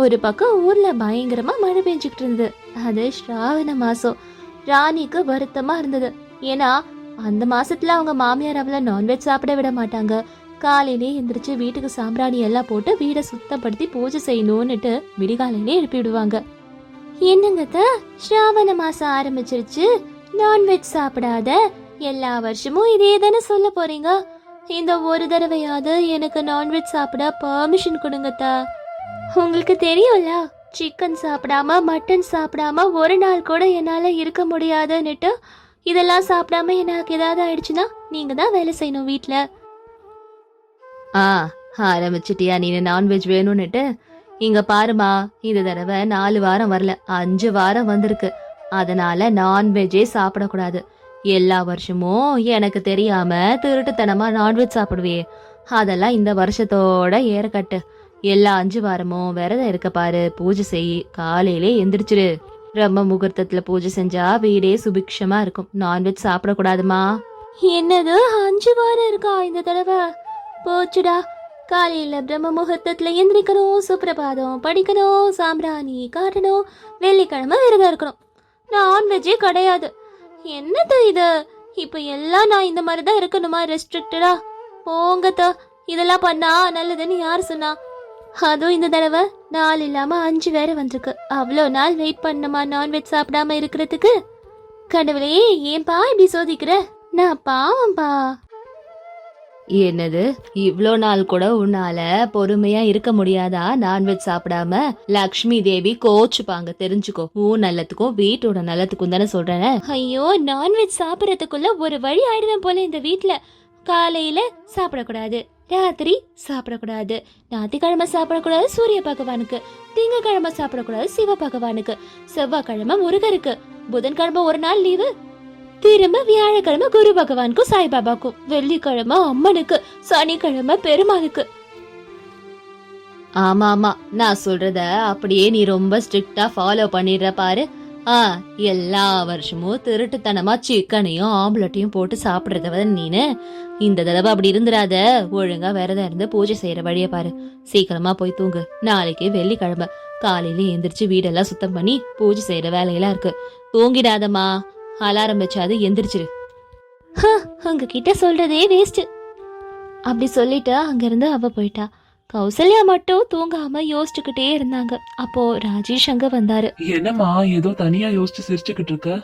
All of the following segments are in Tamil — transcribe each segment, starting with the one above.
ஒரு பக்கம் ஊர்ல பயங்கரமா மழை பெஞ்சுக்கிட்டு இருந்தது. அது ஸ்ராவண மாசம். ராணிக்கு வருத்தமா இருந்தது. ஏன்னா அந்த மாசத்துல அவங்க மாமியார் அவளை நான்வெஜ் சாப்பிட விட மாட்டாங்க. காலையிலே எந்திரிச்சு வீட்டுக்கு சாம்பிராணி எல்லாம் போட்டு வீடை சுத்தப்படுத்தி பூஜை செய்யணும்னுட்டு விடிகாலையிலே எழுப்பிடுவாங்க என்னங்கத்த ஸ்ராவண மாசம் ஆரம்பிச்சிருச்சு. நான்வெஜ் சாப்பிடாத. எல்லா வருஷமும் இதே தானே சொல்ல போறீங்க? இந்த ஒரு தடவையாவது எனக்கு நான்வெஜ் சாப்பிட பர்மிஷன் கொடுங்கத்தா உங்களுக்கு தெரியும்ல சிக்கன் சாப்பிடாம மட்டன் சாப்பிடாம ஒரு நாள் கூட என்னால இருக்க முடியாதுன்னுட்டு இதெல்லாம் சாப்பிடாம எனக்கு ஏதாவது ஆயிடுச்சுன்னா நீங்க தான் வேலை செய்யணும் வீட்ல. ஆ ஆரம்பிச்சிட்டியா நீ நான்வெஜ் வேணும்னுட்டு? இங்க பாருமா இந்த தடவை நாலு வாரம் வரல அஞ்சு வாரம் வந்திருக்கு. அதனால நான்வெஜ்ஜே சாப்பிடக்கூடாது. எல்லா வருஷமும் எனக்கு தெரியாம திருட்டுத்தனமா நான்வெஜ் சாப்பிடுவே அதெல்லாம் இந்த வருஷத்தோட ஏறக்கட்டு. எல்லா அஞ்சு வாரமும் விரதம் இருக்க பாரு. பூஜை செய். காலையிலே எந்திரிச்சிரு. பிரம்ம முகூர்த்தத்துல பூஜை செஞ்சா வீடே சுபிக்ஷமா இருக்கும். நான்வெஜ் சாப்பிடக்கூடாதுமா? என்னது? அஞ்சு வாரம் இருக்கா இந்த தடவை? போச்சுடா. காலையில பிரம்ம முகூர்த்தத்துல எந்திரிக்கணும். சுப்பிரபாதம் படிக்கணும். சாம்பிராணி காட்டணும். வெள்ளிக்கிழமை விரதம் இருக்கணும். நான்வெஜ்ஜே கிடையாது. என்னது இது? இப்போ எல்லாம் நான் இந்த மாதிரி தான் இருக்கணுமா ரெஸ்ட்ரிக்டடா போங்கத்தா. இதெல்லாம் பண்ணா நல்லதுன்னு யார் சொன்னா? அதுவும் இந்த தடவை நாள் இல்லாம அஞ்சு வேற வந்திருக்கு. அவ்வளோ நாள் வெயிட் பண்ணணுமா நான்வெஜ் சாப்பிடாம இருக்கிறதுக்கு? கடவுளே ஏன்பா இப்படி சோதிக்கிற? நான் பாவம்பா. என்னது இவ்ளோ நாள் கூட உன்னால பொறுமையா இருக்க முடியாதா நான்வெஜ் சாப்பிடாம? லக்ஷ்மி தேவி கோச்சுப்பாங்க தெரிஞ்சுக்கோ. உன் நல்லத்துக்கும் வீட்டோட நல்லத்துக்கும் தானே சொல்றேன்? ஐயோ நான்வெஜ் சாப்பிடறதுக்குள்ள ஒரு வழி ஆயிடுவேன் போல இந்த வீட்ல. காலையில சாப்பிடக்கூடாது. ராத்திரி சாப்பிடக்கூடாது. ஞாயிற்றுக்கிழமை சாப்பிடக்கூடாது சூரிய பகவானுக்கு. திங்கக்கிழமை சாப்பிடக்கூடாது சிவ பகவானுக்கு. செவ்வாய்க்கிழமை முருகருக்கு. புதன்கிழமை ஒரு நாள் லீவு. திரும்ப வியாழக்கிழமை குரு பகவானுக்கும் சாய்பாபாக்கும் வெள்ளிக்கிழமை அம்மனுக்கு சனிக்கிழமை பெருமாளுக்கு. ஆமா ஆமா நான் சொல்றத அப்படியே நீ ரொம்ப ஸ்ட்ரிக்டா ஃபாலோ பண்ணிடுற பாரு. எல்லா வருஷமும் திருட்டுத்தனமா சிக்கனையும் ஆம்லெட்டையும் போட்டு சாப்பிடுறத நீனு இந்த தடவை அப்படி இருந்துடாத ஒழுங்கா விரதம் இருந்து பூஜை செய்யற வழிய பாரு. சீக்கிரமா போய் தூங்கு. நாளைக்கு வெள்ளிக்கிழமை. காலையில எந்திரிச்சு வீடெல்லாம் சுத்தம் பண்ணி பூஜை செய்யற வேலையெல்லாம் இருக்கு. தூங்கிடாதம்மா. அலாரம் வச்சாது எந்திரிச்சிரு. உங்ககிட்ட சொல்றதே வேஸ்ட் அப்படி சொல்லிட்டு அங்கிருந்து அவ போயிட்டா. கௌசல்யா மட்டும் தூங்காம யோசிச்சுக்கிட்டே இருந்தாங்க. அப்போ ராஜேஷ் அங்க வந்தாரு. என்னம்மா ஏதோ தனியா யோசிச்சு சிரிச்சுக்கிட்டு இருக்க?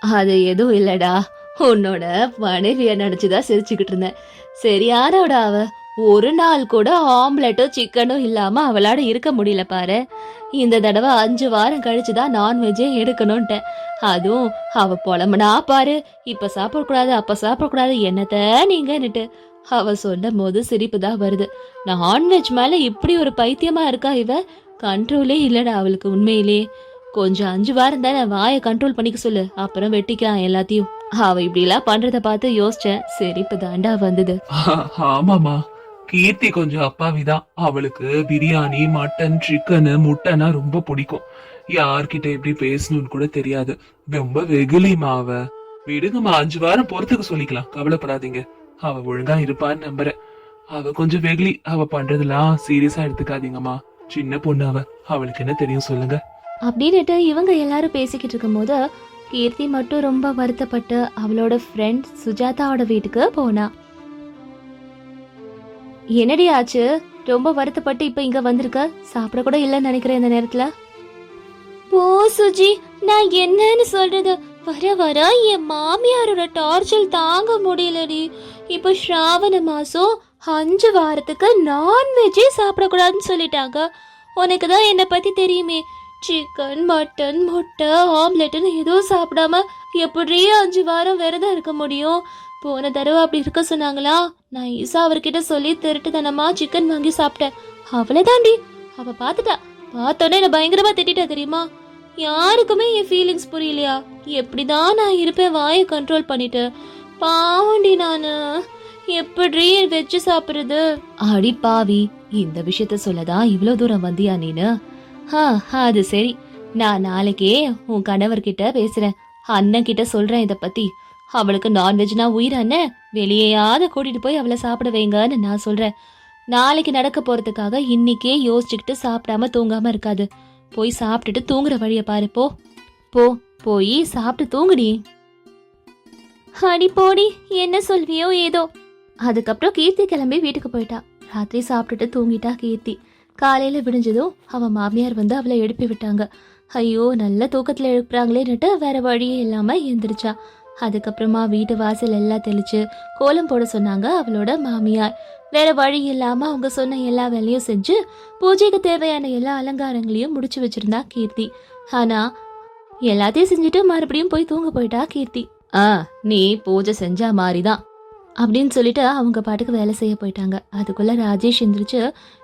அது எதுவும் இல்லடா. உன்னோட மனைவிய நினைச்சுதான் சிரிச்சுக்கிட்டு இருந்தேன். சரியானவடா அவ? ஒரு நாள் கூட ஆம்லெட்டும் சிக்கனும் இல்லாம அவளால இருக்க முடியல பாரு. இந்த தடவை அஞ்சு வாரம் கழிச்சுதான் நான்வெஜ்ஜே எடுக்கணும்ட்டேன். அதுவும் அவ புலம்புனா பாரு. இப்ப சாப்பிடக்கூடாது அப்ப சாப்பிடக்கூடாது என்னத்த நீங்கன்னுட்டு. அவ சொல்லும் போது சிரிப்பு தான் வருது. நான்வெஜ் மேல இப்படி ஒரு பைத்தியமா இருக்கா இவ? கண்ட்ரோலே இல்லடா அவளுக்கு உண்மையிலே. கொஞ்சம் அஞ்சு வாரம் தானே வாயை கண்ட்ரோல் பண்ணிக்க சொல்லு. அப்புறம் வெட்டிக்கலாம் எல்லாத்தையும். அவ இப்படிலாம் பண்றத பார்த்து யோசிச்சேன். சிரிப்பு தாண்டா வந்தது. ஆமாமா கீர்த்தி கொஞ்சம் அப்பாவிதான். அவளுக்கு பிரியாணி மட்டன் சிக்கனு முட்டைனா ரொம்ப பிடிக்கும். யார்கிட்ட எப்படி பேசணும்னு கூட தெரியாது. ரொம்ப வெகுலிமா அவ. விடுங்கம்மா அஞ்சு வாரம் பொறுத்துக்க சொல்லிக்கலாம். கவலைப்படாதீங்க. அவ ஒழுங்கா இருப்பான்னு நம்புறேன். அவ கொஞ்சம் வெகுலி அவ பண்றதெல்லாம் சீரியஸா எடுத்துக்காதீங்கம்மா. சின்ன பொண்ணு அவ. அவளுக்கு என்ன தெரியும் சொல்லுங்க. அப்படின்னுட்டு இவங்க எல்லாரும் பேசிக்கிட்டு இருக்கும்போது கீர்த்தி மட்டும் ரொம்ப வருத்தப்பட்டு அவளோட ஃப்ரெண்ட் சுஜாதாவோட வீட்டுக்கு போனா. என்னடி ஆச்சு? ரொம்ப வருத்தப்பட்டு இப்ப இங்க வந்திருக்க? சாப்பிட கூட இல்லைன்னு நினைக்கிறேன் இந்த நேரத்துல. போ சுஜி நான் என்னன்னு சொல்றது? வர வர என் மாமியாரோட டார்ச்சல் தாங்க முடியலடி. இப்போ ஸ்ராவண மாசம் அஞ்சு வாரத்துக்கு நான்வெஜ்ஜே சாப்பிடக்கூடாதுன்னு சொல்லிட்டாங்க. உனக்கு தான் என்னை பத்தி தெரியுமே. சிக்கன் மட்டன் முட்டை ஆம்லெட்டுன்னு எதுவும் சாப்பிடாம எப்படி அஞ்சு வாரம் விரதம் இருக்க முடியும்? போன தடவை அப்படி இருக்க சொன்னாங்களா? நான் ஈசா அவர்கிட்ட சொல்லி திருட்டுத்தனமா சிக்கன் வாங்கி சாப்பிட்டேன். அவ்வளவுதாண்டி அவ பார்த்துட்டா. பார்த்தோன்னே என்னை பயங்கரமா திட்டா தெரியுமா? யாருக்குமே என் ஃபீலிங்ஸ் புரியலையா? எப்படிதான் நான் இருப்பேன் வாயை கண்ட்ரோல் பண்ணிட்டு. பாவண்டி நானு. எப்படி வெஜ்ஜு சாப்பிடுறது? அடி பாவி இந்த விஷயத்த சொல்லதான் இவ்வளவு தூரம் வந்தியா நீனு? ஹா அது சரி. நான் நாளைக்கே உன் கணவர்கிட்ட பேசுறேன். அண்ணன் கிட்ட சொல்றேன் இதை பத்தி. அவளுக்கு நான்வெஜ்னா உயிர் அண்ணன் வெளியேயாவது கூட்டிட்டு போய் அவளை சாப்பிட வைங்கன்னு நான் சொல்றேன். நாளைக்கு நடக்க போறதுக்காக இன்னைக்கே யோசிச்சுக்கிட்டு சாப்பிடாம தூங்காம இருக்காது. போய் சாப்பிட்டுட்டு தூங்குற வழிய பாரு போ. போ போய் சாப்பிட்டு தூங்குடி. அடி போடி என்ன சொல்வியோ ஏதோ. அதுக்கப்புறம் கீர்த்தி கிளம்பி வீட்டுக்கு போயிட்டா. ராத்திரி சாப்பிட்டுட்டு தூங்கிட்டா கீர்த்தி. காலையில விடிஞ்சதும் அவ மாமியார் வந்து அவளை எழுப்பி விட்டாங்க. ஐயோ நல்ல தூக்கத்துல எழுப்புறாங்களேன்னுட்டு வேற வழியே இல்லாம எந்திரிச்சா. அதுக்கப்புறமா வீட்டு வாசல் எல்லாம் தெளிச்சு கோலம் போட சொன்னாங்க அவளோட மாமியார். வேற வழி இல்லாம அவங்க சொன்ன எல்லா வேலையும் செஞ்சு பூஜைக்கு தேவையான எல்லா அலங்காரங்களையும் முடிச்சு வச்சிருந்தா கீர்த்தி. ஆனா எல்லாத்தையும் செஞ்சுட்டு மறுபடியும் போய் தூங்க போயிட்டா கீர்த்தி. ஆ நீ பூஜை செஞ்சா மாதிரிதான் அப்படின்னு சொல்லிட்டு அவங்க பாட்டுக்கு வேலை செய்ய போயிட்டாங்க. அதுக்குள்ள ராஜேஷ் எந்திரிச்சு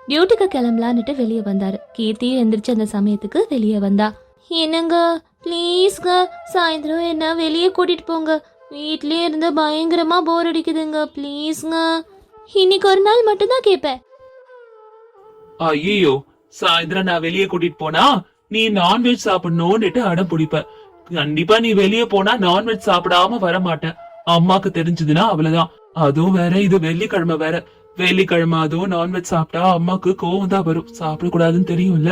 டியூட்டிக்கு கிளம்பலான்னுட்டு வெளியே வந்தாரு. கீர்த்தியும் எந்திரிச்சு அந்த சமயத்துக்கு வெளியே வந்தா. என்னங்க? ப்ளீஸ்ங்க. சாயந்தரம் என்ன வெளியே கூட்டிட்டு போங்க. வீட்லயே இருந்து பயங்கரமா போர் அடிக்குதுங்க. ப்ளீஸ்ங்க. இன்னைக்கு ஒரு நாள் மட்டும்தான் கேட்பேன். ஐயோ சாயந்தரம் நான் வெளியே கூட்டிட்டு போனா நீ நான்வெஜ் சாப்பிடணும்னுட்டு அடம் பிடிப்ப. கண்டிப்பா நீ வெளியே போனா நான்வெஜ் சாப்பிடாம வர மாட்டேன் அம்மாக்கு தெரிஞ்சதுன்னா அவ்வளவுதான். அதுவும் வேற இது வெள்ளிக்கிழமை வேற. வெள்ளிக்கிழமை அதுவும் நான்வெஜ் சாப்பிட்டா அம்மாக்கு கோவம் தான் வரும். சாப்பிடக்கூடாதுன்னு தெரியும்ல.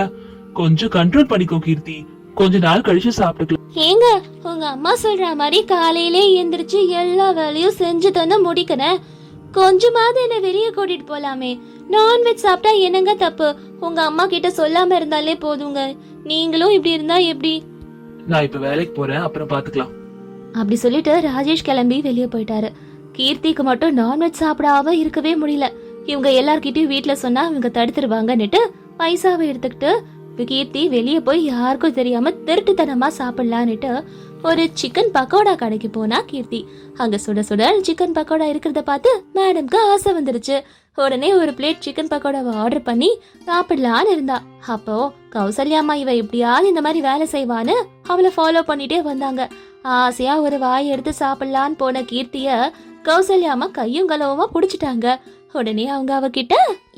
கொஞ்சம் கண்ட்ரோல் பண்ணிக்கோ கீர்த்தி. கொஞ்ச நாள் கழிச்சு சாப்பிட்டுக்கலாம். ஏங்க உங்க அம்மா சொல்ற மாதிரி காலையிலே எந்திரிச்சு எல்லா வேலையும் செஞ்சு தந்து முடிக்கிறேன் கொஞ்சமாவது என்ன வெளியே கூட்டிட்டு போலாமே. நான்வெஜ் சாப்பிட்டா என்னங்க தப்பு? உங்க அம்மா கிட்ட சொல்லாம இருந்தாலே போதுங்க. நீங்களும் இப்படி இருந்தா எப்படி? நான் இப்ப வேலைக்கு போறேன் அப்புறம் பாத்துக்கலாம். அப்படி சொல்லிட்டு ராஜேஷ் கிளம்பி வெளியே போயிட்டாரு. கீர்த்திக்கு மட்டும் நான்வெஜ் சாப்பிடாம இருக்கவே முடியல. இவங்க எல்லார்கிட்டயும் வீட்ல சொன்னா இவங்க தடுத்துருவாங்கன்னுட்டு பைசாவை எடுத்துக்கிட்டு கீர்த்தி வெளியே போய் யாருக்கும் தெரியாம திருட்டுத்தனமா சாப்பிடலான்னுட்டு ஒரு சிக்கன் பக்கோடா கடைக்கு போனா கீர்த்தி. அங்க சுட சுட சிக்கன் பக்கோடா இருக்கிறத பார்த்து மேடம்க்கு ஆசை வந்துருச்சு. உடனே ஒரு பிளேட் சிக்கன் பக்கோடாவை ஆர்டர் பண்ணி சாப்பிடலான்னு இருந்தா. அப்போ கௌசல்யாமா இவ எப்படியாவது இந்த மாதிரி வேலை செய்வான்னு அவளை ஃபாலோ பண்ணிட்டே வந்தாங்க. ஆசையா ஒரு வாய் எடுத்து சாப்பிடலான்னு போன கீர்த்திய கௌசல்யாமா கையும் களவுமா புடிச்சிட்டாங்க. உடனே அவங்க அவகிட்ட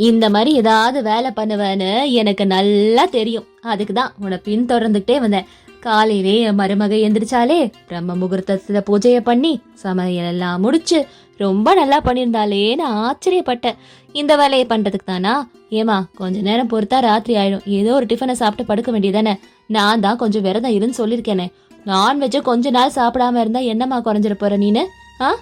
இந்த மாதிரி ஏதாவது வேலை பண்ணுவேன்னு எனக்கு நல்லா தெரியும். அதுக்கு தான் உன்னை பின்தொடர்ந்துகிட்டே வந்தேன். காலையிலே என் மருமக எந்திரிச்சாலே பிரம்ம முகூர்த்தத்துல பூஜையை பண்ணி சமையல் எல்லாம் முடிச்சு ரொம்ப நல்லா பண்ணியிருந்தாலேன்னு ஆச்சரியப்பட்டேன். இந்த வேலையை பண்றதுக்கு தானா? ஏமா கொஞ்ச நேரம் பொறுத்தா ராத்திரி ஆயிடும். ஏதோ ஒரு டிஃபனை சாப்பிட்டு படுக்க வேண்டியதானே? நான் தான் கொஞ்சம் விரதம் இருன்னு சொல்லியிருக்கேனே. நான்வெஜ்ஜை கொஞ்ச நாள் சாப்பிடாம இருந்தா என்னம்மா குறைஞ்சிட போற நீனு? ஆ?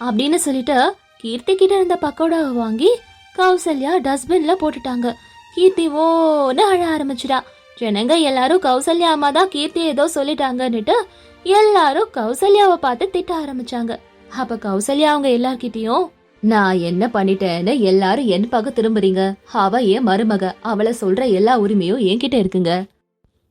அப்படின்னு சொல்லிட்டு கீர்த்தி கிட்ட இருந்த பக்கோடாவை வாங்கி கௌசல்யா டஸ்ட்பின்ல போட்டுட்டாங்க. கீர்த்தி ஓன்னு அழ ஆரம்பிச்சுடா ஜனங்க எல்லாரும் கௌசல்யா அம்மா தான் கீர்த்தி ஏதோ சொல்லிட்டாங்கன்னுட்டு எல்லாரும் கௌசல்யாவை பார்த்து திட்ட ஆரம்பிச்சாங்க. அப்ப கௌசல்யா அவங்க எல்லார்கிட்டயும் நான் என்ன பண்ணிட்டேன்னு எல்லாரும் என் பக்கம் திரும்புறீங்க. அவ என் மருமக. அவளை சொல்ற எல்லா உரிமையும் என்கிட்ட இருக்குங்க.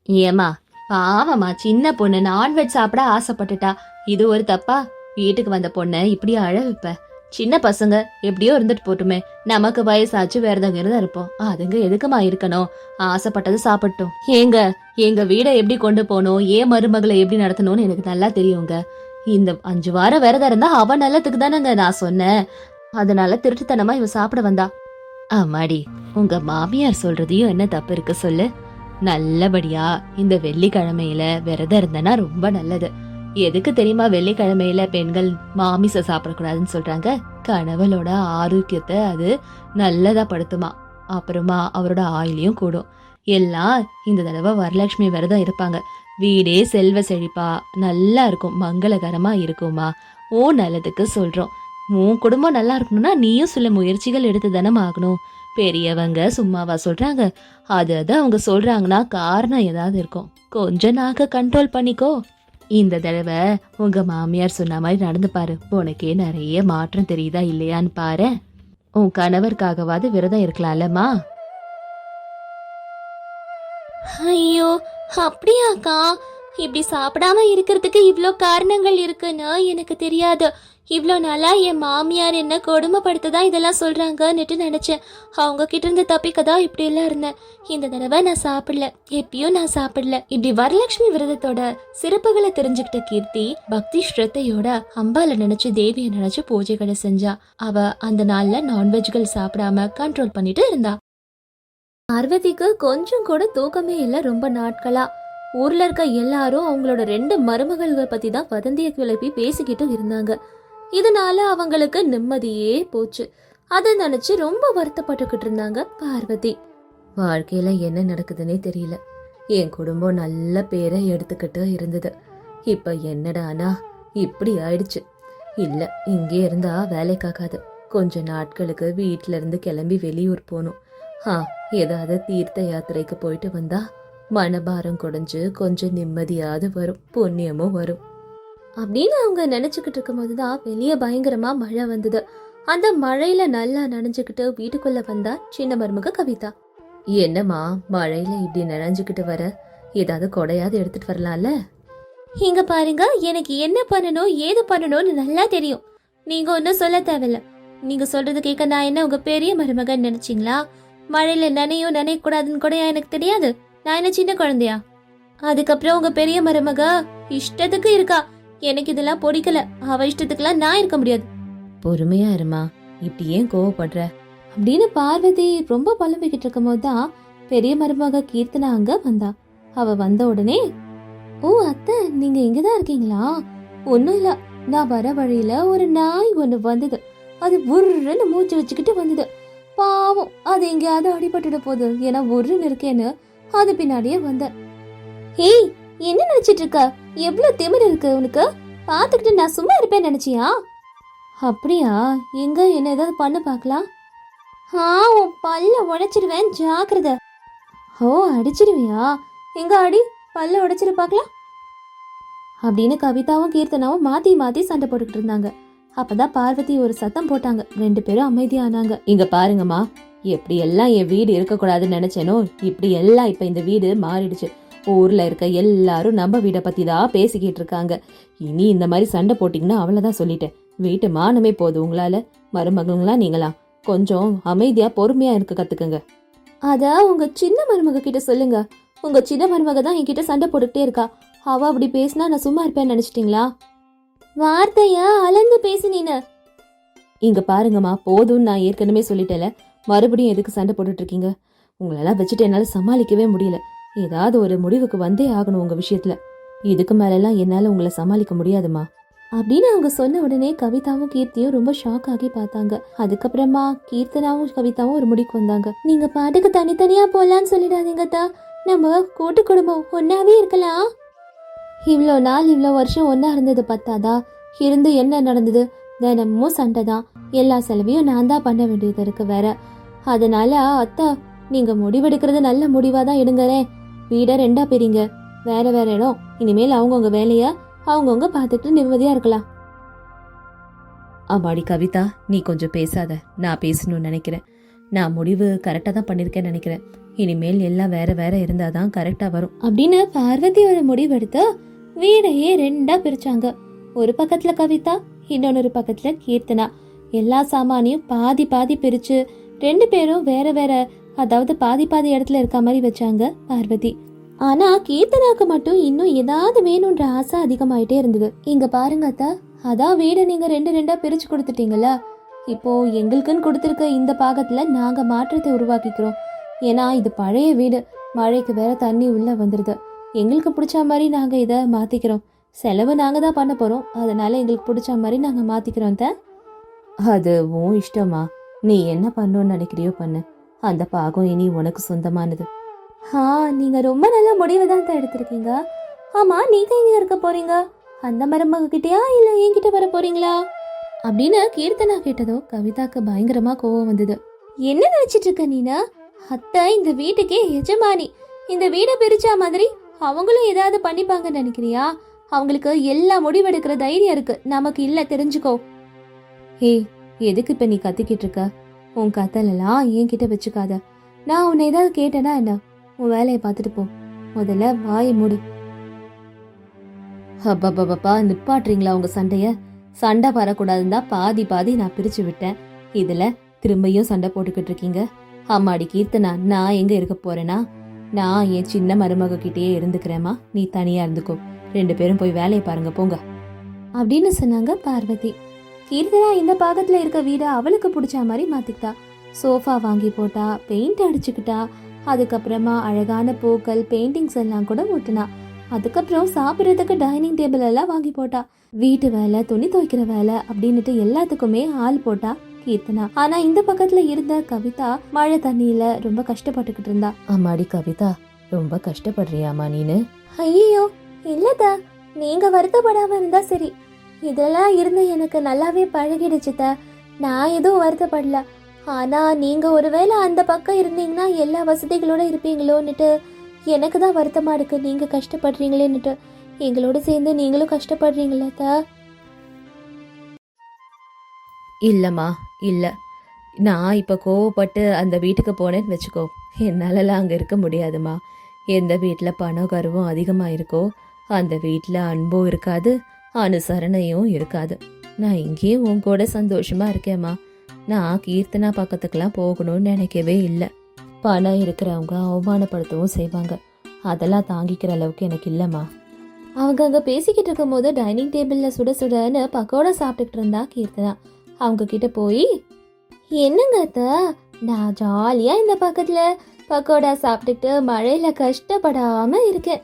ஏமா பாவமா சின்ன பொண்ணு. நான்வெஜ் சாப்பிட ஆசைப்பட்டுட்டா. இது ஒரு தப்பா? வீட்டுக்கு வந்த பொண்ணை இப்படி அழ வைப்பேன் சின்ன பசங்க எப்படியோ இருந்துட்டு போட்டுமே. நமக்கு வயசாச்சு வேறதங்க இருந்தா இருப்போம். அதுங்க எதுக்குமா இருக்கணும்? ஆசைப்பட்டது சாப்பிட்டோம். ஏங்க எங்க வீடை எப்படி கொண்டு போகணும்? ஏன் மருமகளை எப்படி நடத்தணும்னு எனக்கு நல்லா தெரியுங்க. இந்த அஞ்சு வாரம் விரதம் இருந்தா அவ நல்லத்துக்கு தானேங்க நான் சொன்னேன். அதனால திருட்டுத்தனமா இவ சாப்பிட வந்தா. அம்மாடி உங்க மாமியார் சொல்றதையும் என்ன தப்பு இருக்கு சொல்லு. நல்லபடியா இந்த வெள்ளிக்கிழமையில விரதம் இருந்தனா ரொம்ப நல்லது. எதுக்கு தெரியுமா வெள்ளிக்கிழமையில பெண்கள் மாமிச சாப்பிடக்கூடாதுன்னு சொல்றாங்க? கணவனோட ஆரோக்கியத்தை அது நல்லதா படுத்துமா. அப்புறமா அவரோட ஆயிலையும் கூடும். எல்லாம் இந்த தடவை வரலட்சுமி விரதம் இருப்பாங்க. வீடே செல்வ செழிப்பா நல்லா இருக்கும் மங்களகரமா இருக்குமா ஓ நல்லதுக்கு சொல்றோம். உன் குடும்பம் நல்லா இருக்கணும்னா நீயும் சில முயற்சிகள் எடுத்து தானே ஆகணும். பெரியவங்க சும்மாவா சொல்றாங்க. அது அது அவங்க சொல்றாங்கன்னா காரணம் ஏதாவது இருக்கும். கொஞ்சம் நாக்க கண்ட்ரோல் பண்ணிக்கோ. இந்த தடவை உங்க மாமியார் சொன்ன மாதிரி நடந்து பாரு. உனக்கே நிறைய மாற்றம் தெரியுதா இல்லையான்னு பாரு. உன் கணவருக்காகவாது விரதம் இருக்கலாம்லம்மா. ஐயோ அப்படியாக்கா இப்படி சாப்பிடாம இருக்கிறதுக்கு இவ்வளோ காரணங்கள் இருக்குன்னு எனக்கு தெரியாது. இவ்வளோ நாளாக என் மாமியார் என்ன கொடுமைப்படுத்த தான் இதெல்லாம் சொல்கிறாங்கன்னுட்டு நினச்சேன். அவங்க கிட்டேருந்து தப்பிக்க தான் இப்படி எல்லாம் இருந்தேன். இந்த தடவை நான் சாப்பிடல. எப்பயும் நான் சாப்பிடல. இப்படி வரலட்சுமி விரதத்தோட சிறப்புகளை தெரிஞ்சுக்கிட்ட கீர்த்தி பக்தி ஸ்ரத்தையோட அம்பால நினைச்சு தேவியை நினைச்சு பூஜைகளை செஞ்சா. அவ அந்த நாள்ல நான்வெஜ்கள் சாப்பிடாம கண்ட்ரோல் பண்ணிட்டு இருந்தா. பார்வதிக்கு கொஞ்சம் கூட தூக்கமே இல்லை ரொம்ப நாட்களா. ஊர்ல இருக்க எல்லாரும் அவங்களோட ரெண்டு மருமகள்கள் பத்தி தான் வதந்திய கிளப்பி பேசிக்கிட்டு இருந்தாங்க. இதனால அவங்களுக்கு நிம்மதியே போச்சு. அதை நினைச்சு ரொம்ப வருத்தப்பட்டுக்கிட்டு இருந்தாங்க பார்வதி. வாழ்க்கையில என்ன நடக்குதுன்னே தெரியல. என் குடும்பம் நல்ல பேரை எடுத்துக்கிட்டு இருந்தது. இப்ப என்னடானா இப்படி ஆயிடுச்சு. இல்ல இங்கே இருந்தா வேலைக்காகாது கொஞ்ச நாட்களுக்கு வீட்ல இருந்து கிளம்பி வெளியூர் போகணும். ஆ ஏதாவது தீர்த்த யாத்திரைக்கு போயிட்டு வந்தா மனபாரம் குடைஞ்சு கொஞ்சம் நிம்மதியாவது வரும் புண்ணியமும் வரும். அப்படின்னு அவங்க நினைச்சுக்கிட்டு இருக்கும்போது தான் வெளியே பயங்கரமா மழை வந்தது. அந்த மழையில நல்லா நனைஞ்சுக்கிட்டு வீட்டுக்குள்ள வந்தா சின்ன மருமக கவிதா. என்னம்மா மழையில இப்படி நனைஞ்சுக்கிட்டு வர? ஏதாவது கொடையாவது எடுத்துட்டு வரலாம்ல? இங்க பாருங்க எனக்கு என்ன பண்ணணும் ஏது பண்ணணும்னு நல்லா தெரியும். நீங்க ஒன்றும் சொல்ல தேவையில்ல. நீங்க சொல்றது கேட்க நான் என்ன உங்க பெரிய மருமகன் நினைச்சீங்களா? மழையில நனையும் நனையக்கூடாதுன்னு கூட எனக்கு தெரியாது. நான் என்ன சின்ன குழந்தையா? அதுக்கப்புறம் உங்க பெரிய மருமக இஷ்டத்துக்கு இருக்கா. எனக்கு இதெல்லாம் பிடிக்கல. அவ இஷ்டத்துக்குலாம் நான் இருக்க முடியாது. பொறுமையா இருமா. இப்படி ஏன் கோவப்படுற? அப்படின்னு பார்வதி ரொம்ப புலம்பிக்கிட்டு இருக்கும் தான் பெரிய மருமக கீர்த்தனா அங்க வந்தா. அவ வந்த உடனே ஓ அத்தை நீங்க இங்கதான் இருக்கீங்களா? ஒண்ணும் இல்ல. நான் வர வழியில ஒரு நாய் ஒண்ணு வந்தது. அது உருன்னு மூச்சு வச்சுக்கிட்டு வந்தது. பாவம் அது எங்கேயாவது அடிபட்டுட போகுது. ஏன்னா உருன்னு இருக்கேன்னு அது பின்னாடியே வந்தேன். ஏய் என்ன நினைச்சிட்டு இருக்க எவ்வளவு திமிர் இருக்கு உனக்கு பாத்துக்கிட்டு நான் சும்மா இருப்பேன் நினைச்சியா? அப்படியா? எங்க? என்ன ஏதாவது பண்ண பார்க்கலாம். ஆ உன் பல்ல உடைச்சிருவேன் ஜாக்கிரதை. ஓ அடிச்சிருவியா? எங்க அடி பல்ல உடைச்சிரு பார்க்கலாம். அப்படின்னு கவிதாவும் கீர்த்தனாவும் மாத்தி மாத்தி சண்டை போட்டுக்கிட்டு இருந்தாங்க. அப்பதான் பார்வதி ஒரு சத்தம் போட்டாங்க. ரெண்டு பேரும் அமைதியானாங்க. இங்க பாருங்கம்மா எப்படி எல்லாம் என் வீடு இருக்கக்கூடாதுன்னு நினைச்சேனோ இப்படி எல்லாம் இப்ப இந்த வீடு மாறிடுச்சு. ஊர்ல இருக்க எல்லாரும் நம்ம வீடை பத்தி தான் பேசிக்கிட்டு இருக்காங்க. இனி இந்த மாதிரி சண்டை போட்டிங்கன்னா அவ்வளவுதான் சொல்லிட்டேன். வீட்டு மானமே போதும் உங்களால. மருமகங்களா நீங்களா? கொஞ்சம் அமைதியா பொறுமையா இருக்க கத்துக்கங்க. அதை உங்க சின்ன மருமக கிட்ட சொல்லுங்க. உங்க சின்ன மருமக தான் என்கிட்ட சண்டை போட்டுக்கிட்டே இருக்கா. அவ அப்படி பேசினா நான் சும்மா இருப்பேன்னு நினைச்சிட்டீங்களா? வார்த்தையா? அளந்து பேசினீன இங்க பாருங்கம்மா போதும்னு நான் ஏற்கனவே சொல்லிட்டேல மறுபடியும் எதுக்கு சண்டை போட்டுட்டு இருக்கீங்க? உங்களெல்லாம் வச்சுட்டு என்னால சமாளிக்கவே முடியல. ஏதாவது ஒரு முடிவுக்கு வந்தே ஆகணும் உங்க விஷயத்துல. இதுக்கு மேலெல்லாம் என்னால உங்களை சமாளிக்க முடியாதுமா. அப்படின்னு அவங்க சொன்ன உடனே கவிதாவும் கீர்த்தியும் ரொம்ப ஷாக் ஆகி பார்த்தாங்க. அதுக்கப்புறமா கீர்த்தனாவும் கவிதாவும் ஒரு முடிக்கு வந்தாங்க. நீங்க பாட்டுக்கு தனித்தனியா போலான்னு சொல்லிடாதீங்க அத்தா. நம்ம கூட்டு குடும்பம் ஒன்னாவே இருக்கலாம். இவ்வளோ நாள் இவ்வளோ வருஷம் ஒன்றா இருந்தது பத்தாதா? இருந்து என்ன நடந்தது? தினமும் சண்டை தான். எல்லா செலவையும் நான் தான் பண்ண வேண்டியது இருக்கு வேற. அதனால அத்தா நீங்க முடிவெடுக்கிறது நல்ல முடிவாக தான் எடுங்களேன். வீடை ரெண்டா பிரிங்க. வேற வேற இடம். இனிமேல் அவங்கவுங்க வேலைய அவங்கவுங்க பார்த்துட்டு நிம்மதியா இருக்கலாம். ஆமாடி கவிதா நீ கொஞ்சம் பேசாத. நான் பேசணும்னு நினைக்கிறேன். நான் முடிவு கரெக்டாக தான் பண்ணியிருக்கேன்னு நினைக்கிறேன். இனிமேல் எல்லாம் வேற வேற இருந்தாதான் கரெக்டா வரும். அப்படின்னு பார்வதி ஒரு முடிவெடுத்து வீடையே ரெண்டா பிரிச்சாங்க. ஒரு பக்கத்துல கவிதா இன்னொன்னொரு பக்கத்துல கீர்த்தனா. எல்லா சாமானையும் பாதி பாதி பிரிச்சு ரெண்டு பேரும் வேற வேற அதாவது பாதி பாதி இடத்துல இருக்க மாதிரி வச்சாங்க பார்வதி. ஆனா கீர்த்தனாக்கு மட்டும் இன்னும் ஏதாவது வேணும்ன்ற ஆசை அதிகமாயிட்டே இருந்தது. இங்க பாருங்க அத்தா அதான் வீடை நீங்க ரெண்டு ரெண்டா பிரிச்சு கொடுத்துட்டீங்களா இப்போ எங்களுக்குன்னு கொடுத்துருக்க இந்த பாகத்துல நாங்க மாற்றத்தை உருவாக்கிக்கிறோம். ஏன்னா இது பழைய வீடு. மழைக்கு வேற தண்ணி உள்ள வந்துடுது எங்களுக்கு பிடிச்ச மாதிரி நாங்க இதை மாத்திக்கிறோம். செலவு நாங்க தான் பண்ண போறோம். அதனால எங்களுக்கு பிடிச்ச மாதிரி நாங்க மாத்திக்கிறோம் த அது உன் இஷ்டமா. நீ என்ன பண்ணணும்னு நினைக்கிறியோ பண்ணு. அந்த பாகம் இனி உனக்கு சொந்தமானது. ஆ நீங்க ரொம்ப நல்ல முடிவு தான் தான் எடுத்திருக்கீங்க. ஆமா நீங்க எங்க இருக்க போறீங்க? அந்த மருமக கிட்டயா இல்ல என்கிட்ட வர போறீங்களா? அப்படின்னு கீர்த்தனா கேட்டதோ கவிதாக்கு பயங்கரமா கோவம் வந்தது. என்ன நினைச்சிட்டு இருக்க நீனா? அத்தை இந்த வீட்டுக்கே எஜமானி. இந்த வீடை பிரிச்சா மாதிரி அவங்களும் ஏதாவது பண்ணிப்பாங்கன்னு நினைக்கிறியா? அவங்களுக்கு எல்லா முடிவெடுக்கிற தைரியம் இருக்கு. நமக்கு இல்ல தெரிஞ்சுக்கோ. ஏய் எதுக்கு இப்ப நீ கத்திக்கிட்டு இருக்க? உன் கத்தலெல்லாம் என்கிட்ட வச்சுக்காத. நான் உன்னை ஏதாவது கேட்டேனா என்ன? உன் வேலையை பார்த்துட்டு போ. முதல்ல வாயை மூடு. அப்பப்பப்பா நிப்பாட்டுறீங்களா உங்க சண்டைய? சண்டை வரக்கூடாதுன்னு தான் பாதி பாதி நான் பிரிச்சு விட்டேன். இதுல திரும்பியும் சண்டை போட்டுக்கிட்டு இருக்கீங்க. அம்மாடி கீர்த்தனா நான் எங்க இருக்க போறேனா? நான் என் சின்ன மருமக கிட்டேயே இருந்துக்கிறேம்மா. நீ தனியா இருந்துக்கோ. ரெண்டு பேரும் போய் வேலையை பாருங்க போங்க. அப்படின்னு சொன்னாங்க பார்வதி. கீர்த்தனா இந்த பாகத்துல இருக்க வீடை அவளுக்கு பிடிச்ச மாதிரி மாத்திக்கிட்டா. சோஃபா வாங்கி போட்டா பெயிண்ட் அடிச்சுக்கிட்டா அதுக்கப்புறமா அழகான பூக்கள் பெயிண்டிங்ஸ் எல்லாம் கூட ஒட்டுனா அதுக்கப்புறம் சாப்பிட்றதுக்கு டைனிங் டேபிள் எல்லாம் வாங்கி போட்டா. வீட்டு வேலை துணி துவைக்கிற வேலை அப்படின்னுட்டு எல்லாத்துக்குமே ஆள் போட்டா கீர்த்தனா. ஆனா இந்த பக்கத்துல இருந்த கவிதா மழை தண்ணியில ரொம்ப கஷ்டப்பட்டுக்கிட்டு இருந்தா. அம்மாடி கவிதா ரொம்ப கஷ்டப்படுறியாமா நீனு? ஐயோ இல்லதா. நீங்க வருத்தப்படாம இருந்தா சரி. இதெல்லாம் இருந்து எனக்கு நல்லாவே பழகிடுச்சுத நான் எதுவும் வருத்தப்படல. ஆனால் நீங்கள் ஒருவேளை அந்த பக்கம் இருந்தீங்கன்னா எல்லா வசதிகளோடு இருப்பீங்களோன்னுட்டு எனக்கு தான் வருத்தமாக இருக்குது நீங்கள் கஷ்டப்படுறீங்களேன்னுட்டு. எங்களோட சேர்ந்து நீங்களும் கஷ்டப்படுறீங்களா இல்லைம்மா இல்லை. நான் இப்போ கோவப்பட்டு அந்த வீட்டுக்கு போனேன்னு வச்சுக்கோ. என்னாலலாம் அங்கே இருக்க முடியாதுமா எந்த வீட்டில் பணம் கருவும் அதிகமாக இருக்கோ அந்த வீட்டில் அன்பும் இருக்காது அனுசரணையும் இருக்காது. நான் இங்கேயும் உன் கூட சந்தோஷமா இருக்கேம்மா. நான் கீர்த்தனா பக்கத்துக்கெல்லாம் போகணும்னு நினைக்கவே இல்லை. பணம் இருக்கிறவங்க அவமானப்படுத்தவும் செய்வாங்க. அதெல்லாம் தாங்கிக்கிற அளவுக்கு எனக்கு இல்லைம்மா. அவங்க அங்கே பேசிக்கிட்டு இருக்கும்போது டைனிங் டேபிளில் சுட சுடன்னு பக்கோடா சாப்பிட்டுக்கிட்டு இருந்தா கீர்த்தனா. அவங்க கிட்ட போய் என்னங்க அத்தை? நான் ஜாலியாக இந்த பக்கத்தில் பக்கோடா சாப்பிட்டுட்டு மழையில் கஷ்டப்படாமல் இருக்கேன்.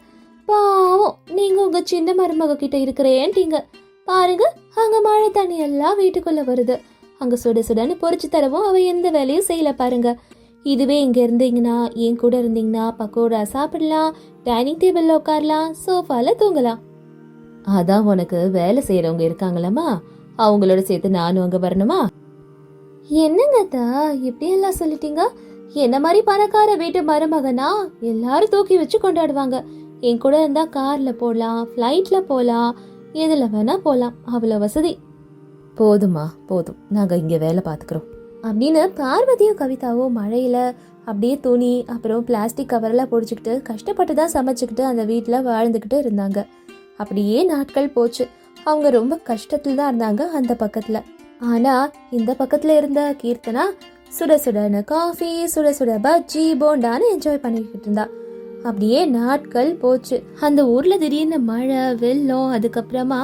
பாவம் நீங்க உங்க சின்ன மருமக கிட்ட இருக்கிறேன்ட்டீங்க பாருங்க அங்க மழை தண்ணி எல்லாம் வீட்டுக்குள்ள வருது. அங்க சுட சுடன்னு பொறிச்சு தரவும் அவ எந்த வேலையும் செய்யல பாருங்க. இதுவே இங்க இருந்தீங்கன்னா என் கூட இருந்தீங்கன்னா பக்கோடா சாப்பிடலாம் டைனிங் டேபிள்ல உட்காரலாம் சோஃபால தூங்கலாம். அதான் உனக்கு வேலை செய்யறவங்க இருக்காங்களம்மா அவங்களோட சேர்த்து நானும் அங்க வரணுமா? என்னங்க அத்தா இப்படி எல்லாம் சொல்லிட்டீங்க? என்ன மாதிரி பணக்கார வீட்டு மருமகனா? எல்லாரும் தூக்கி வச்சு கொண்டாடுவாங்க. என் கூட இருந்தா கார்ல போகலாம் ஃப்ளைட்ல போகலாம் எதுல வேணா போகலாம் அவ்வளோ வசதி. போதுமா போதும். நாங்க இங்க வேலை பாத்துக்கிறோம் அப்படின்னு பார்வதியும் கவிதாவும் மழையில அப்படியே துணி அப்புறம் பிளாஸ்டிக் கவர்லாம் பிடிச்சிக்கிட்டு கஷ்டப்பட்டு தான் சமைச்சுக்கிட்டு அந்த வீட்டில் வாழ்ந்துக்கிட்டு இருந்தாங்க. அப்படியே நாட்கள் போச்சு. அவங்க ரொம்ப கஷ்டத்தில் தான் இருந்தாங்க அந்த பக்கத்தில். ஆனால் இந்த பக்கத்தில் இருந்த கீர்த்தனா சுட சுடன்னு காஃபி சுட சுட பஜ்ஜி போண்டான்னு என்ஜாய் பண்ணிக்கிட்டு இருந்தா. அப்படியே நாட்கள் போச்சு. அந்த ஊர்ல திடீர்னு மழை வெள்ளம் அதுக்கப்புறமா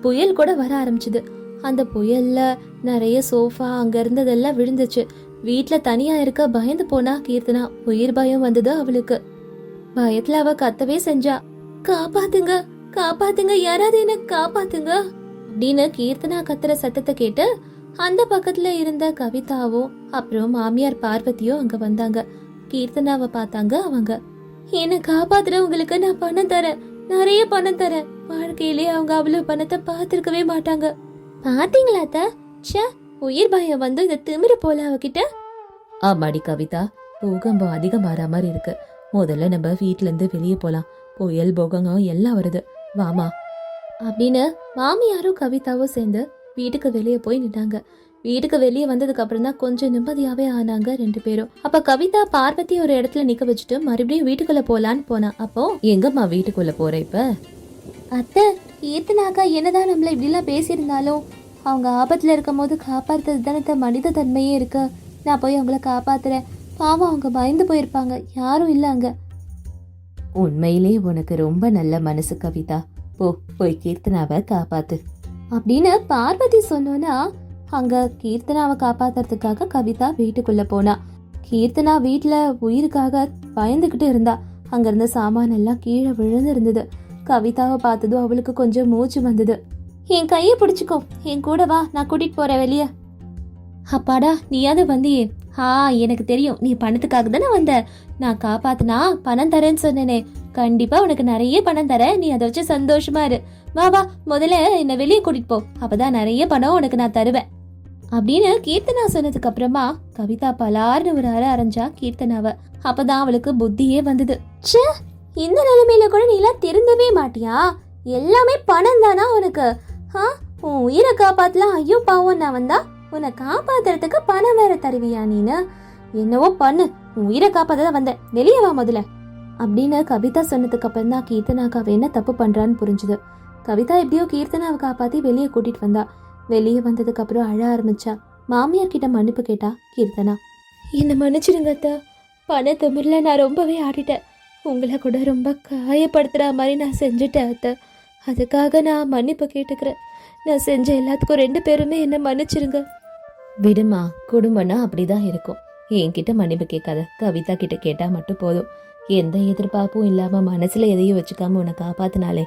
புயல் கூட வர ஆரம்பிச்சுது. அந்த புயல்ல நிறைய சோஃபா அங்க இருந்ததெல்லாம் விழுந்துச்சு. வீட்டுல தனியா இருக்க பயந்து போனா கீர்த்தனா உயிர் பயம் வந்தது அவளுக்கு. பயத்துல அவ கத்தவே செஞ்சா காப்பாத்துங்க காப்பாத்துங்க யாராவது என்ன காப்பாத்துங்க அப்படின்னு கீர்த்தனா கத்துற சத்தத்தை கேட்டு அந்த பக்கத்துல இருந்த கவிதாவும் அப்புறம் மாமியார் பார்வதியும் அங்க வந்தாங்க. கீர்த்தனாவை பார்த்தாங்க அவங்க. என்ன காப்பாத்துறவங்களுக்கு நான் பணம் தரேன். நிறைய பணம் தரேன். வாழ்க்கையிலே அவங்க அவ்வளவு பணத்தை பார்த்திருக்கவே மாட்டாங்க. பாத்தீங்களா அத்த? ச்சே உயிர் பயம் வந்து இந்த திமிரு போல அவகிட்ட. ஆமாடி கவிதா பூகம்பம் அதிகம் வர மாதிரி இருக்கு. முதல்ல நம்ம வீட்ல இருந்து வெளியே போலாம். புயல் போகங்கம் எல்லாம் வருது. வாமா. அப்படின்னு மாமியாரும் கவிதாவும் சேர்ந்து வீட்டுக்கு வெளியே போய் நின்னாங்க. வீட்டுக்கு வெளியே வந்ததுக்கு அப்புறம் தான் கொஞ்சம் நிம்மதியாவே ஆனாங்க ரெண்டு பேரும். அப்ப கவிதா பார்வதி ஒரு இடத்துல நிக்க வச்சுட்டு மறுபடியும் வீட்டுக்குள்ள போலான்னு போனா. அப்போ எங்கம்மா வீட்டுக்குள்ள போற இப்ப? அத்தை கீர்த்தனாக்கா என்னதான் நம்மள இப்படிலாம் பேசியிருந்தாலும் அவங்க ஆபத்துல இருக்கும் போது காப்பாத்துறது தானே மனித தன்மையே இருக்கு. நான் போய் அவங்கள காப்பாத்துறேன். பாவம் அவங்க பயந்து போயிருப்பாங்க. யாரும் இல்ல அங்க. உண்மையிலே உனக்கு ரொம்ப நல்ல மனசு கவிதா. போ போய் கீர்த்தனாவை காப்பாத்து. அப்படின்னு பார்வதி சொன்னோன்னா அங்க கீர்த்தனாவை காப்பாத்துறதுக்காக கவிதா வீட்டுக்குள்ள போனா. கீர்த்தனா வீட்டில் உயிருக்காக பயந்துகிட்டு இருந்தா. அங்க இருந்த சாமான் எல்லாம் கீழே விழுந்து இருந்தது கவிதாவை பார்த்ததும் அவளுக்கு கொஞ்சம் மூச்சு வந்தது. என் கையை பிடிச்சிக்கோ. என் கூட வா. நான் கூட்டிட்டு போறேன் வெளியே. அப்பாடா நீயாவது வந்தியே. ஆ எனக்கு தெரியும். நீ பணத்துக்காக தானே வந்த. நான் காப்பாத்தினா பணம் தரேன்னு சொன்னேனே. கண்டிப்பா உனக்கு நிறைய பணம் தரேன். நீ அதை வச்சு சந்தோஷமா இரு. வா வா. முதல்ல என்னை வெளியே கூட்டிட்டு போ. அப்பதான் நிறைய பணம் உனக்கு நான் தருவேன். அப்படின்னு கீர்த்தனா சொன்னதுக்கு அப்புறமா கவிதா பலார்னு ஒரு அற அரைஞ்சா கீர்த்தனாவ. அப்பதான் அவளுக்கு புத்தியே வந்தது. ச்சே இந்த நிலைமையில கூட நீ எல்லாம் திருந்தவே மாட்டியா? எல்லாமே பணம் தானா உனக்கு? ஆ உன் உயிரை காப்பாத்தலாம் ஐயோ பாவம் நான் வந்தா? உன்னை காப்பாத்துறதுக்கு பணம் வேற தருவியா நீனு? என்னவோ பண்ணு உன் உயிரை காப்பாத்த வந்தேன். வெளியே வா முதல்ல. அப்படின்னு கவிதா சொன்னதுக்கு அப்புறம் தான் கீர்த்தனாக்கு அவ என்ன தப்பு பண்றான்னு புரிஞ்சுது. கவிதா எப்படியோ கீர்த்தனாவை காப்பாத்தி வெளியே கூட்டிட்டு வந்தா. வெளியே வந்ததுக்கு அப்புறம் அழ ஆரம்பிச்சா. மாமியார் கிட்ட மன்னிப்பு கேட்டா கீர்த்தனா. என்ன மன்னிச்சிடுங்க அத்தா. பண திமிரில் நான் ரொம்பவே ஆடிட்டேன். உங்களை கூட ரொம்ப காயப்படுத்துகிற மாதிரி நான் செஞ்சுட்டேன் அத்தை. அதுக்காக நான் மன்னிப்பு கேட்டுக்கிறேன். நான் செஞ்ச எல்லாத்துக்கும் ரெண்டு பேருமே என்ன மன்னிச்சிருங்க. விடுமா குடும்பம்னா அப்படிதான் இருக்கும். என்கிட்ட மன்னிப்பு கேட்காத. கவிதா கிட்ட கேட்டா மட்டும் போதும். எந்த எதிர்பார்ப்பும் இல்லாம மனசுல எதையும் வச்சுக்காம உன்னை காப்பாத்தினாலே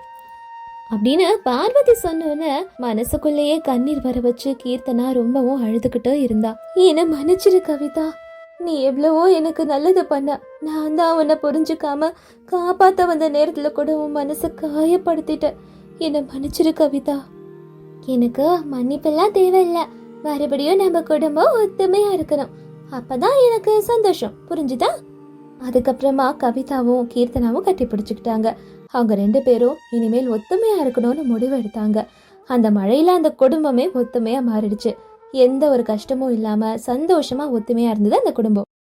அப்படின்னு பார்வதி சொன்னோன்னே மனசுக்குள்ளேயே கண்ணீர் வர வச்சு கீர்த்தனா ரொம்பவும் அழுதுகிட்டே இருந்தா. என்ன மன்னிச்சிரு கவிதா. நீ எவ்வளவோ எனக்கு நல்லது பண்ண. நான் தான் உன்னை புரிஞ்சுக்காம காப்பாத்த வந்த நேரத்துல கூட உன் மனசை காயப்படுத்திட்டேன் என்னை மன்னிச்சிரு கவிதா. எனக்கு மன்னிப்பெல்லாம் தேவையில்லை. மறுபடியும் நம்ம குடும்பம் ஒத்துமையா இருக்கணும். அப்பதான் எனக்கு சந்தோஷம். புரிஞ்சுதா? அதுக்கப்புறமா கவிதாவும் கீர்த்தனாவும் கட்டி பிடிச்சுக்கிட்டாங்க அவங்க ரெண்டு பேரும் இனிமேல் ஒத்துமையா இருக்கணும்னு முடிவு எடுத்தாங்க. அந்த மழையில அந்த குடும்பமே ஒத்துமையா மாறிடுச்சு. எந்த ஒரு கஷ்டமும் இல்லாம சந்தோஷமா ஒத்துமையா இருந்தது அந்த குடும்பம்.